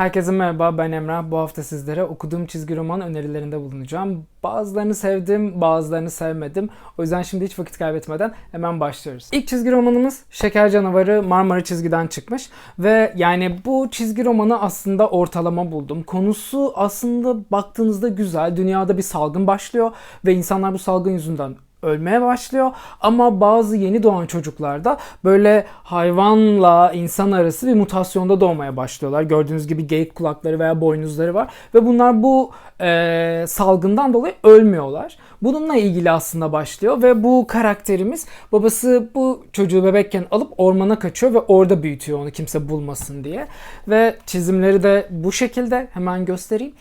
Herkese merhaba ben Emrah. Bu hafta sizlere okuduğum çizgi roman önerilerinde bulunacağım. Bazılarını sevdim, bazılarını sevmedim. O yüzden şimdi hiç vakit kaybetmeden hemen başlıyoruz. İlk çizgi romanımız Şeker Canavarı Marmara çizgiden çıkmış. Ve yani bu çizgi romanı aslında ortalama buldum. Konusu aslında baktığınızda güzel. Dünyada bir salgın başlıyor ve insanlar bu salgın yüzünden ölmeye başlıyor ama bazı yeni doğan çocuklarda böyle hayvanla insan arası bir mutasyonda doğmaya başlıyorlar. Gördüğünüz gibi geyik kulakları veya boynuzları var ve bunlar bu e, salgından dolayı ölmüyorlar. Bununla ilgili aslında başlıyor ve bu karakterimiz babası bu çocuğu bebekken alıp ormana kaçıyor ve orada büyütüyor onu kimse bulmasın diye. Ve çizimleri de bu şekilde hemen göstereyim.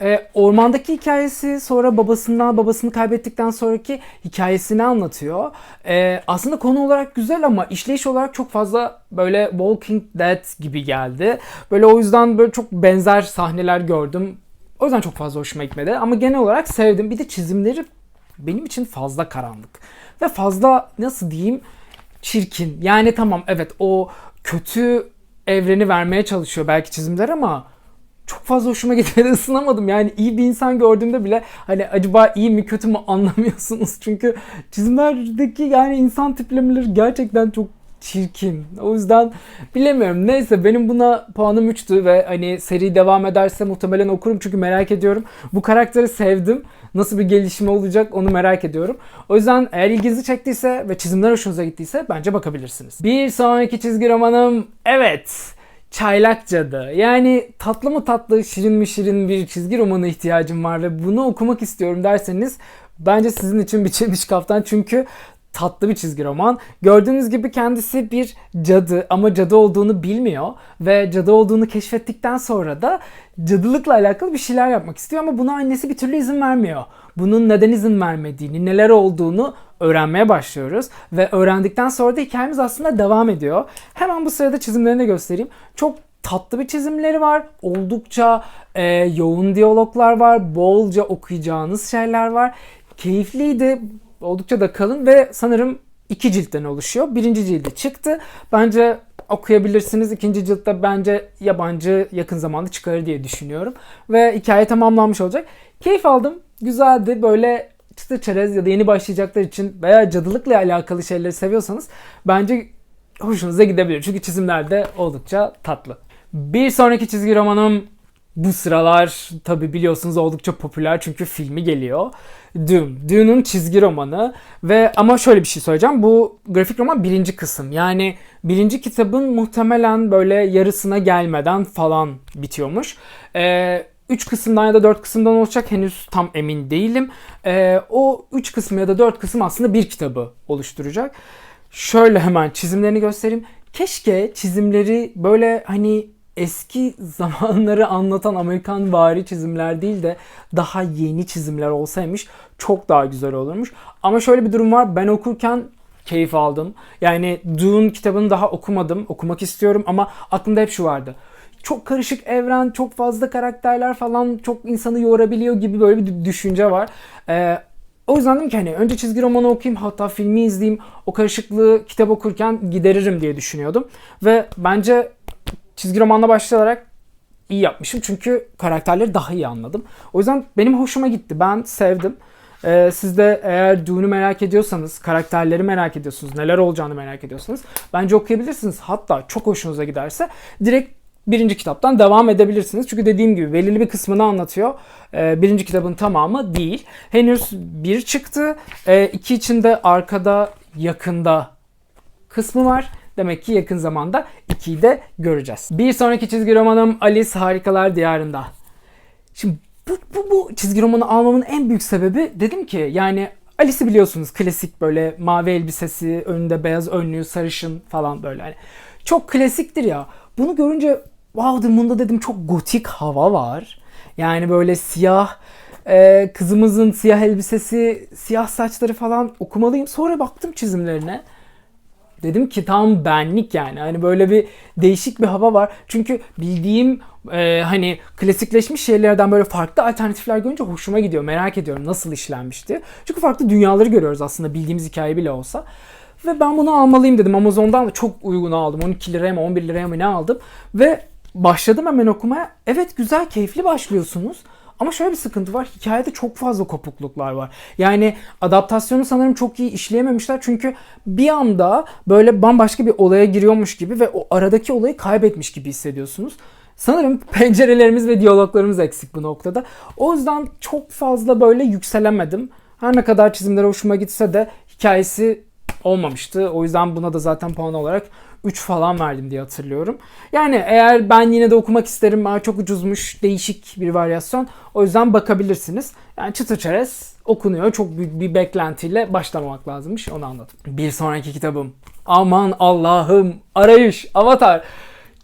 E, ormandaki hikayesi sonra babasından babasını kaybettikten sonraki hikayesini anlatıyor. E, aslında konu olarak güzel ama işleyiş olarak çok fazla böyle Walking Dead gibi geldi. Böyle o yüzden böyle çok benzer sahneler gördüm. O yüzden çok fazla hoşuma gitmedi ama genel olarak sevdim. Bir de çizimleri benim için fazla karanlık ve fazla nasıl diyeyim çirkin. Yani tamam evet o kötü evreni vermeye çalışıyor belki çizimler ama çok fazla hoşuma gitmedi ısınamadım. Yani iyi bir insan gördüğümde bile hani acaba iyi mi kötü mü anlamıyorsunuz. Çünkü çizimlerdeki yani insan tiplemeleri gerçekten çok çirkin. O yüzden bilemiyorum. Neyse benim buna puanım 3'tü ve hani seri devam ederse muhtemelen okurum çünkü merak ediyorum. Bu karakteri sevdim. Nasıl bir gelişme olacak onu merak ediyorum. O yüzden eğer ilginizi çektiyse ve çizimler hoşunuza gittiyse bence bakabilirsiniz. Bir sonraki çizgi romanım evet. Çaylak Cadı. Yani tatlı mı tatlı, şirin mi şirin bir çizgi romanı ihtiyacım var ve bunu okumak istiyorum derseniz bence sizin için biçilmiş kaftan çünkü tatlı bir çizgi roman. Gördüğünüz gibi kendisi bir cadı ama cadı olduğunu bilmiyor ve cadı olduğunu keşfettikten sonra da cadılıkla alakalı bir şeyler yapmak istiyor ama buna annesi bir türlü izin vermiyor. Bunun neden izin vermediğini, neler olduğunu öğrenmeye başlıyoruz ve öğrendikten sonra da hikayemiz aslında devam ediyor. Hemen bu sırada çizimlerini de göstereyim. Çok tatlı bir çizimleri var. Oldukça e, yoğun diyaloglar var. Bolca okuyacağınız şeyler var. Keyifliydi. Oldukça da kalın ve sanırım iki ciltten oluşuyor. Birinci cildi çıktı. Bence okuyabilirsiniz. İkinci ciltte bence yabancı yakın zamanda çıkarır diye düşünüyorum. Ve hikaye tamamlanmış olacak. Keyif aldım. Güzeldi. Böyle çıtır çerez ya da yeni başlayacaklar için veya cadılıkla alakalı şeyleri seviyorsanız bence hoşunuza gidebilir. Çünkü çizimler de oldukça tatlı. Bir sonraki çizgi romanım bu sıralar tabi biliyorsunuz oldukça popüler çünkü filmi geliyor. Dune. Dune'un çizgi romanı ve ama şöyle bir şey söyleyeceğim. Bu grafik roman birinci kısım. Yani birinci kitabın muhtemelen böyle yarısına gelmeden falan bitiyormuş. Ee, 3 kısımdan ya da 4 kısımdan olacak henüz tam emin değilim. Ee, o 3 kısım ya da 4 kısım aslında bir kitabı oluşturacak. Şöyle hemen çizimlerini göstereyim. Keşke çizimleri böyle hani eski zamanları anlatan Amerikan vari çizimler değil de daha yeni çizimler olsaymış çok daha güzel olurmuş. Ama şöyle bir durum var. Ben okurken keyif aldım. Yani Dune kitabını daha okumadım. Okumak istiyorum ama aklımda hep şu vardı çok karışık evren, çok fazla karakterler falan çok insanı yorabiliyor gibi böyle bir düşünce var. Ee, o yüzden dedim ki hani önce çizgi romanı okuyayım hatta filmi izleyeyim o karışıklığı kitap okurken gideririm diye düşünüyordum. Ve bence çizgi romanla başlayarak iyi yapmışım çünkü karakterleri daha iyi anladım. O yüzden benim hoşuma gitti. Ben sevdim. Ee, siz de eğer Dune'u merak ediyorsanız, karakterleri merak ediyorsunuz, neler olacağını merak ediyorsanız bence okuyabilirsiniz. Hatta çok hoşunuza giderse direkt birinci kitaptan devam edebilirsiniz. Çünkü dediğim gibi belirli bir kısmını anlatıyor. Ee, birinci kitabın tamamı değil. Henüz bir çıktı. Ee, iki içinde arkada yakında kısmı var. Demek ki yakın zamanda ikiyi de göreceğiz. Bir sonraki çizgi romanım Alice Harikalar Diyarında. Şimdi bu, bu, bu çizgi romanı almamın en büyük sebebi dedim ki yani Alice'i biliyorsunuz klasik böyle mavi elbisesi, önünde beyaz önlüğü, sarışın falan böyle. Hani çok klasiktir ya. Bunu görünce wow dedim bunda dedim çok gotik hava var. Yani böyle siyah e, kızımızın siyah elbisesi, siyah saçları falan okumalıyım. Sonra baktım çizimlerine. Dedim ki tam benlik yani. Hani böyle bir değişik bir hava var. Çünkü bildiğim e, hani klasikleşmiş şeylerden böyle farklı alternatifler görünce hoşuma gidiyor. Merak ediyorum nasıl işlenmişti. Çünkü farklı dünyaları görüyoruz aslında bildiğimiz hikaye bile olsa. Ve ben bunu almalıyım dedim. Amazon'dan da çok uygun aldım. 12 liraya mı 11 liraya mı ne aldım. Ve başladım hemen okumaya. Evet güzel, keyifli başlıyorsunuz. Ama şöyle bir sıkıntı var. Hikayede çok fazla kopukluklar var. Yani adaptasyonu sanırım çok iyi işleyememişler. Çünkü bir anda böyle bambaşka bir olaya giriyormuş gibi ve o aradaki olayı kaybetmiş gibi hissediyorsunuz. Sanırım pencerelerimiz ve diyaloglarımız eksik bu noktada. O yüzden çok fazla böyle yükselemedim. Her ne kadar çizimleri hoşuma gitse de hikayesi olmamıştı. O yüzden buna da zaten puan olarak 3 falan verdim diye hatırlıyorum. Yani eğer ben yine de okumak isterim. Aa, çok ucuzmuş, değişik bir varyasyon. O yüzden bakabilirsiniz. Yani çıtır çerez okunuyor. Çok büyük bir beklentiyle başlamamak lazımmış. Onu anladım. Bir sonraki kitabım. Aman Allah'ım. Arayış. Avatar.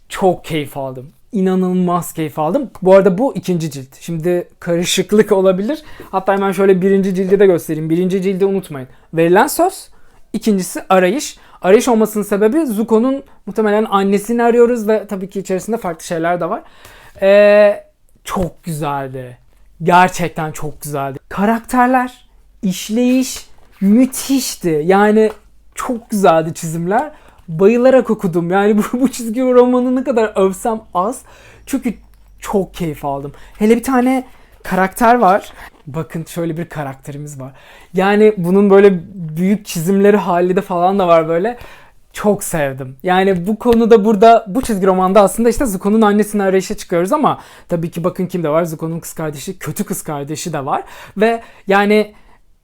Çok keyif aldım. İnanılmaz keyif aldım. Bu arada bu ikinci cilt. Şimdi karışıklık olabilir. Hatta hemen şöyle birinci cildi de göstereyim. Birinci cildi unutmayın. Verilen söz. İkincisi arayış. Arayış olmasının sebebi Zuko'nun muhtemelen annesini arıyoruz ve tabii ki içerisinde farklı şeyler de var. Ee, çok güzeldi. Gerçekten çok güzeldi. Karakterler, işleyiş müthişti. Yani çok güzeldi çizimler. Bayılarak okudum. Yani bu, bu çizgi romanı ne kadar övsem az. Çünkü çok keyif aldım. Hele bir tane karakter var. Bakın şöyle bir karakterimiz var. Yani bunun böyle büyük çizimleri hali de falan da var böyle. Çok sevdim. Yani bu konuda burada bu çizgi romanda aslında işte Zuko'nun annesini arayışa çıkıyoruz ama tabii ki bakın kim de var. Zuko'nun kız kardeşi, kötü kız kardeşi de var. Ve yani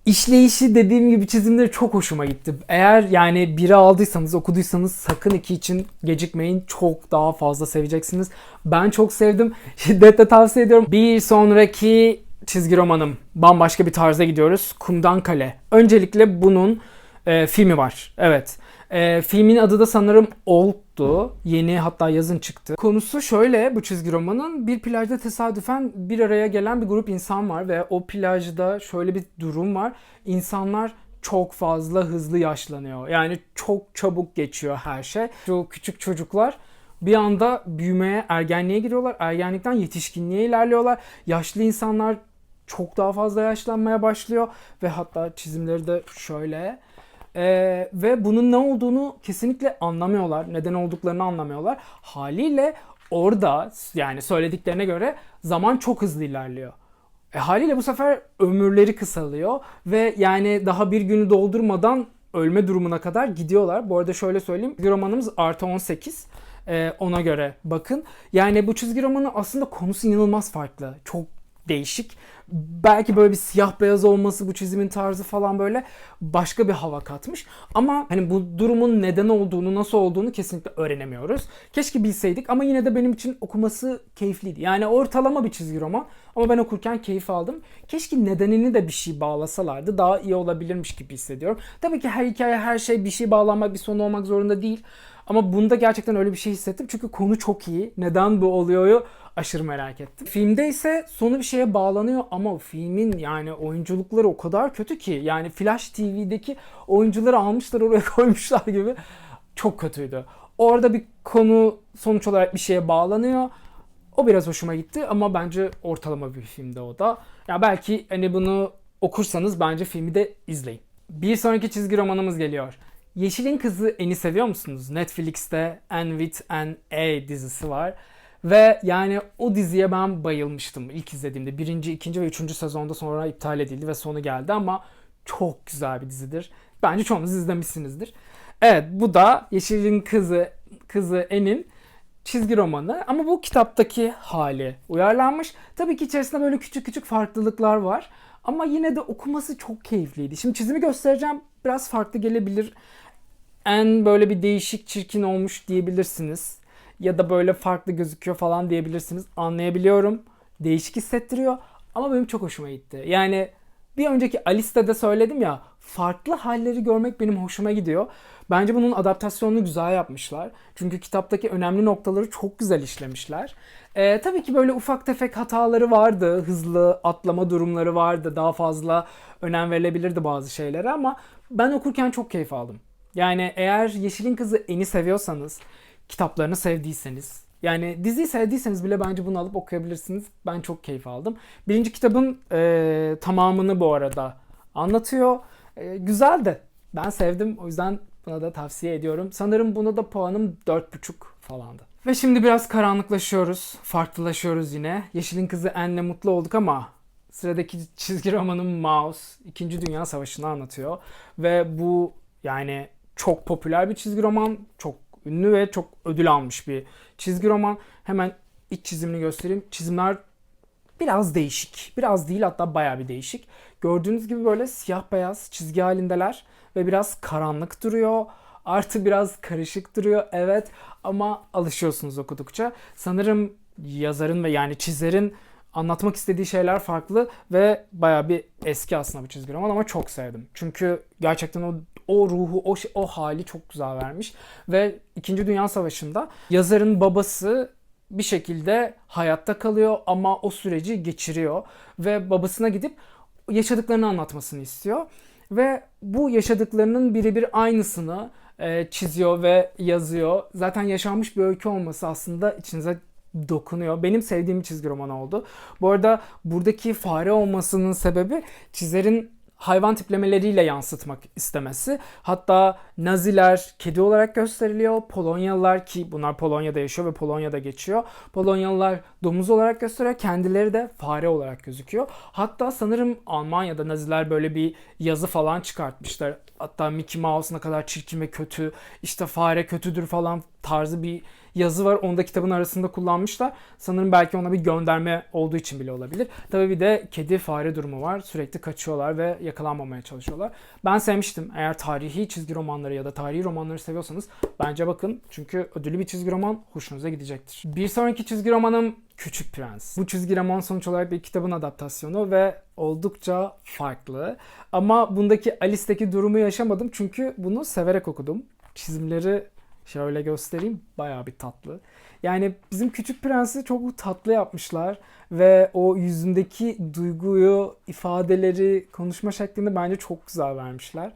işleyişi dediğim gibi çizimleri çok hoşuma gitti. Eğer yani biri aldıysanız, okuduysanız sakın iki için gecikmeyin. Çok daha fazla seveceksiniz. Ben çok sevdim. Şiddetle tavsiye ediyorum. Bir sonraki çizgi romanım. Bambaşka bir tarza gidiyoruz. Kumdan Kale. Öncelikle bunun e, filmi var. Evet. E, filmin adı da sanırım Old'du. Yeni hatta yazın çıktı. Konusu şöyle bu çizgi romanın bir plajda tesadüfen bir araya gelen bir grup insan var ve o plajda şöyle bir durum var. İnsanlar çok fazla hızlı yaşlanıyor. Yani çok çabuk geçiyor her şey. Şu küçük çocuklar bir anda büyümeye, ergenliğe giriyorlar. Ergenlikten yetişkinliğe ilerliyorlar. Yaşlı insanlar çok daha fazla yaşlanmaya başlıyor ve hatta çizimleri de şöyle. Ee, ve bunun ne olduğunu kesinlikle anlamıyorlar. Neden olduklarını anlamıyorlar. Haliyle orada yani söylediklerine göre zaman çok hızlı ilerliyor. E, haliyle bu sefer ömürleri kısalıyor ve yani daha bir günü doldurmadan ölme durumuna kadar gidiyorlar. Bu arada şöyle söyleyeyim. Çizgi romanımız artı 18. Ee, ona göre bakın. Yani bu çizgi romanı aslında konusu inanılmaz farklı. Çok değişik. Belki böyle bir siyah beyaz olması bu çizimin tarzı falan böyle başka bir hava katmış. Ama hani bu durumun neden olduğunu, nasıl olduğunu kesinlikle öğrenemiyoruz. Keşke bilseydik ama yine de benim için okuması keyifliydi. Yani ortalama bir çizgi roman ama ben okurken keyif aldım. Keşke nedenini de bir şey bağlasalardı daha iyi olabilirmiş gibi hissediyorum. Tabii ki her hikaye, her şey bir şey bağlanmak, bir sonu olmak zorunda değil. Ama bunda gerçekten öyle bir şey hissettim. Çünkü konu çok iyi. Neden bu oluyor? aşırı merak ettim. Filmde ise sonu bir şeye bağlanıyor ama filmin yani oyunculukları o kadar kötü ki yani Flash TV'deki oyuncuları almışlar oraya koymuşlar gibi çok kötüydü. Orada bir konu sonuç olarak bir şeye bağlanıyor. O biraz hoşuma gitti ama bence ortalama bir filmde o da. Ya belki hani bunu okursanız bence filmi de izleyin. Bir sonraki çizgi romanımız geliyor. Yeşil'in Kızı Eni seviyor musunuz? Netflix'te Anne with an A dizisi var. Ve yani o diziye ben bayılmıştım ilk izlediğimde. Birinci, ikinci ve üçüncü sezonda sonra iptal edildi ve sonu geldi ama çok güzel bir dizidir. Bence çoğunuz izlemişsinizdir. Evet bu da Yeşil'in kızı, kızı En'in çizgi romanı ama bu kitaptaki hali uyarlanmış. Tabii ki içerisinde böyle küçük küçük farklılıklar var. Ama yine de okuması çok keyifliydi. Şimdi çizimi göstereceğim. Biraz farklı gelebilir. En böyle bir değişik çirkin olmuş diyebilirsiniz ya da böyle farklı gözüküyor falan diyebilirsiniz. Anlayabiliyorum. Değişik hissettiriyor ama benim çok hoşuma gitti. Yani bir önceki Alice'de de söyledim ya farklı halleri görmek benim hoşuma gidiyor. Bence bunun adaptasyonunu güzel yapmışlar. Çünkü kitaptaki önemli noktaları çok güzel işlemişler. Ee, tabii ki böyle ufak tefek hataları vardı. Hızlı atlama durumları vardı. Daha fazla önem verilebilirdi bazı şeylere ama ben okurken çok keyif aldım. Yani eğer Yeşil'in Kızı Eni seviyorsanız kitaplarını sevdiyseniz yani diziyi sevdiyseniz bile bence bunu alıp okuyabilirsiniz. Ben çok keyif aldım. Birinci kitabın e, tamamını bu arada anlatıyor. E, güzel de ben sevdim. O yüzden buna da tavsiye ediyorum. Sanırım buna da puanım 4.5 falandı. Ve şimdi biraz karanlıklaşıyoruz, farklılaşıyoruz yine. Yeşilin kızı Anne'le mutlu olduk ama sıradaki çizgi romanım Mouse 2. Dünya Savaşı'nı anlatıyor. Ve bu yani çok popüler bir çizgi roman, çok ünlü ve çok ödül almış bir çizgi roman. Hemen iç çizimini göstereyim. Çizimler biraz değişik. Biraz değil hatta bayağı bir değişik. Gördüğünüz gibi böyle siyah beyaz çizgi halindeler ve biraz karanlık duruyor. Artı biraz karışık duruyor evet ama alışıyorsunuz okudukça. Sanırım yazarın ve yani çizerin anlatmak istediği şeyler farklı ve bayağı bir eski aslında bu çizgi roman ama çok sevdim. Çünkü gerçekten o o ruhu, o o hali çok güzel vermiş ve 2. Dünya Savaşı'nda yazarın babası bir şekilde hayatta kalıyor ama o süreci geçiriyor ve babasına gidip yaşadıklarını anlatmasını istiyor ve bu yaşadıklarının birebir aynısını e, çiziyor ve yazıyor. Zaten yaşanmış bir öykü olması aslında içinize dokunuyor. Benim sevdiğim çizgi roman oldu. Bu arada buradaki fare olmasının sebebi çizerin hayvan tiplemeleriyle yansıtmak istemesi. Hatta Naziler kedi olarak gösteriliyor. Polonyalılar ki bunlar Polonya'da yaşıyor ve Polonya'da geçiyor. Polonyalılar domuz olarak gösteriyor. Kendileri de fare olarak gözüküyor. Hatta sanırım Almanya'da Naziler böyle bir yazı falan çıkartmışlar. Hatta Mickey Mouse ne kadar çirkin ve kötü, işte fare kötüdür falan tarzı bir yazı var. Onu da kitabın arasında kullanmışlar. Sanırım belki ona bir gönderme olduğu için bile olabilir. Tabii bir de kedi fare durumu var. Sürekli kaçıyorlar ve yakalanmamaya çalışıyorlar. Ben sevmiştim. Eğer tarihi çizgi romanları ya da tarihi romanları seviyorsanız bence bakın. Çünkü ödüllü bir çizgi roman hoşunuza gidecektir. Bir sonraki çizgi romanım Küçük Prens. Bu çizgi roman sonuç olarak bir kitabın adaptasyonu ve oldukça farklı. Ama bundaki Alice'deki durumu yaşamadım çünkü bunu severek okudum. Çizimleri şöyle göstereyim bayağı bir tatlı. Yani bizim Küçük Prens'i çok tatlı yapmışlar ve o yüzündeki duyguyu, ifadeleri, konuşma şeklini bence çok güzel vermişler.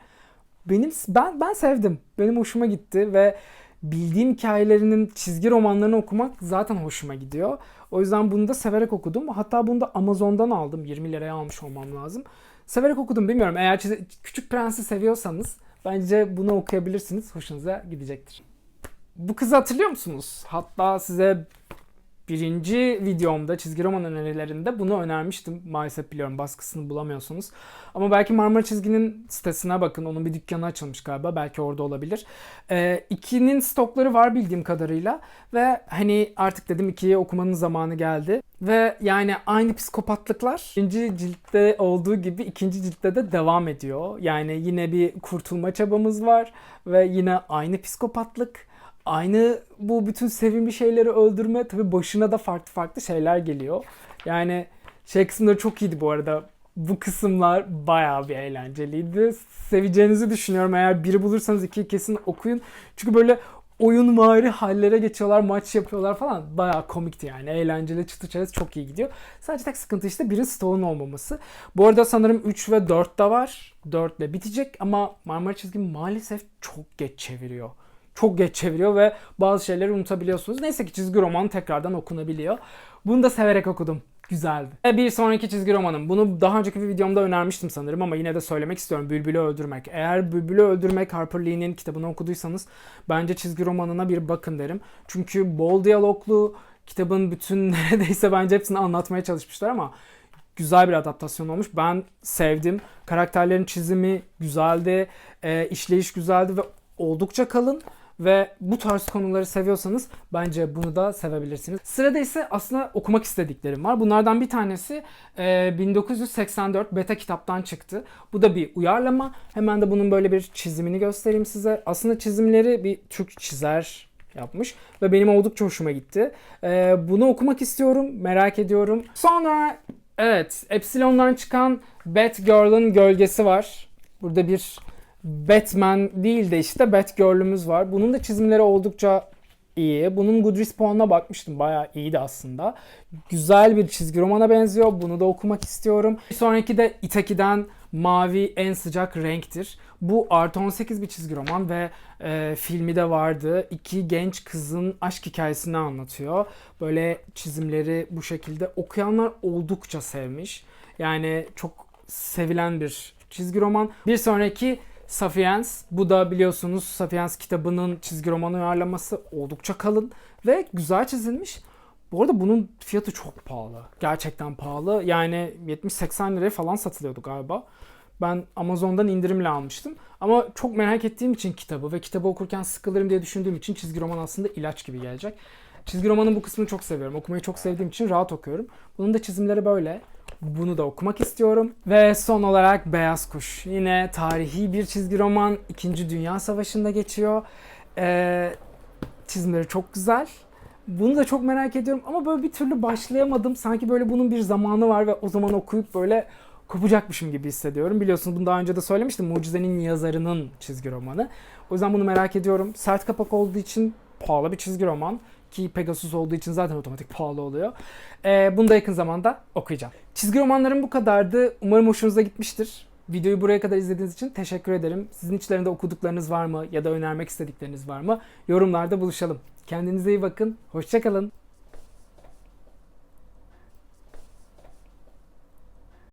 Benim ben ben sevdim. Benim hoşuma gitti ve bildiğim hikayelerinin çizgi romanlarını okumak zaten hoşuma gidiyor. O yüzden bunu da severek okudum. Hatta bunu da Amazon'dan aldım. 20 liraya almış olmam lazım. Severek okudum bilmiyorum. Eğer Küçük Prens'i seviyorsanız bence bunu okuyabilirsiniz. Hoşunuza gidecektir. Bu kızı hatırlıyor musunuz? Hatta size birinci videomda çizgi roman önerilerinde bunu önermiştim. Maalesef biliyorum baskısını bulamıyorsunuz. Ama belki Marmara Çizgi'nin sitesine bakın. Onun bir dükkanı açılmış galiba. Belki orada olabilir. Ee, ikinin stokları var bildiğim kadarıyla. Ve hani artık dedim ikiyi okumanın zamanı geldi. Ve yani aynı psikopatlıklar birinci ciltte olduğu gibi ikinci ciltte de devam ediyor. Yani yine bir kurtulma çabamız var. Ve yine aynı psikopatlık. Aynı bu bütün sevimli şeyleri öldürme tabii başına da farklı farklı şeyler geliyor. Yani şey kısımları çok iyiydi bu arada. Bu kısımlar bayağı bir eğlenceliydi. Seveceğinizi düşünüyorum. Eğer biri bulursanız iki kesin okuyun. Çünkü böyle oyun vari hallere geçiyorlar, maç yapıyorlar falan. Bayağı komikti yani. Eğlenceli, çıtı çerez çok iyi gidiyor. Sadece tek sıkıntı işte birin stoğun olmaması. Bu arada sanırım 3 ve 4 de var. 4 ile bitecek ama Marmara Çizgi maalesef çok geç çeviriyor çok geç çeviriyor ve bazı şeyleri unutabiliyorsunuz. Neyse ki çizgi roman tekrardan okunabiliyor. Bunu da severek okudum. Güzeldi. Ve bir sonraki çizgi romanım. Bunu daha önceki bir videomda önermiştim sanırım ama yine de söylemek istiyorum. Bülbül'ü Öldürmek. Eğer Bülbül'ü Öldürmek Harper Lee'nin kitabını okuduysanız bence çizgi romanına bir bakın derim. Çünkü bol diyaloglu kitabın bütün neredeyse bence hepsini anlatmaya çalışmışlar ama güzel bir adaptasyon olmuş. Ben sevdim. Karakterlerin çizimi güzeldi. E, işleyiş güzeldi ve oldukça kalın ve bu tarz konuları seviyorsanız bence bunu da sevebilirsiniz. Sırada ise aslında okumak istediklerim var. Bunlardan bir tanesi e, 1984 beta kitaptan çıktı. Bu da bir uyarlama. Hemen de bunun böyle bir çizimini göstereyim size. Aslında çizimleri bir Türk çizer yapmış ve benim oldukça hoşuma gitti. E, bunu okumak istiyorum, merak ediyorum. Sonra evet Epsilon'dan çıkan Batgirl'ın gölgesi var. Burada bir Batman değil de işte Batgirl'ümüz var. Bunun da çizimleri oldukça iyi. Bunun Goodreads puanına bakmıştım. Bayağı iyiydi aslında. Güzel bir çizgi romana benziyor. Bunu da okumak istiyorum. Bir sonraki de Itaki'den Mavi en sıcak renktir. Bu artı 18 bir çizgi roman ve e, filmi de vardı. İki genç kızın aşk hikayesini anlatıyor. Böyle çizimleri bu şekilde okuyanlar oldukça sevmiş. Yani çok sevilen bir çizgi roman. Bir sonraki Sapiens. Bu da biliyorsunuz Sapiens kitabının çizgi roman uyarlaması oldukça kalın ve güzel çizilmiş. Bu arada bunun fiyatı çok pahalı. Gerçekten pahalı. Yani 70-80 liraya falan satılıyordu galiba. Ben Amazon'dan indirimle almıştım. Ama çok merak ettiğim için kitabı ve kitabı okurken sıkılırım diye düşündüğüm için çizgi roman aslında ilaç gibi gelecek. Çizgi romanın bu kısmını çok seviyorum. Okumayı çok sevdiğim için rahat okuyorum. Bunun da çizimleri böyle. Bunu da okumak istiyorum. Ve son olarak Beyaz Kuş. Yine tarihi bir çizgi roman. İkinci Dünya Savaşı'nda geçiyor. Ee, çizimleri çok güzel. Bunu da çok merak ediyorum ama böyle bir türlü başlayamadım. Sanki böyle bunun bir zamanı var ve o zaman okuyup böyle kopacakmışım gibi hissediyorum. Biliyorsunuz bunu daha önce de söylemiştim. Mucize'nin yazarının çizgi romanı. O yüzden bunu merak ediyorum. Sert kapak olduğu için pahalı bir çizgi roman. Ki Pegasus olduğu için zaten otomatik pahalı oluyor. Ee, bunu da yakın zamanda okuyacağım. Çizgi romanlarım bu kadardı. Umarım hoşunuza gitmiştir. Videoyu buraya kadar izlediğiniz için teşekkür ederim. Sizin içlerinde okuduklarınız var mı ya da önermek istedikleriniz var mı? Yorumlarda buluşalım. Kendinize iyi bakın. Hoşçakalın.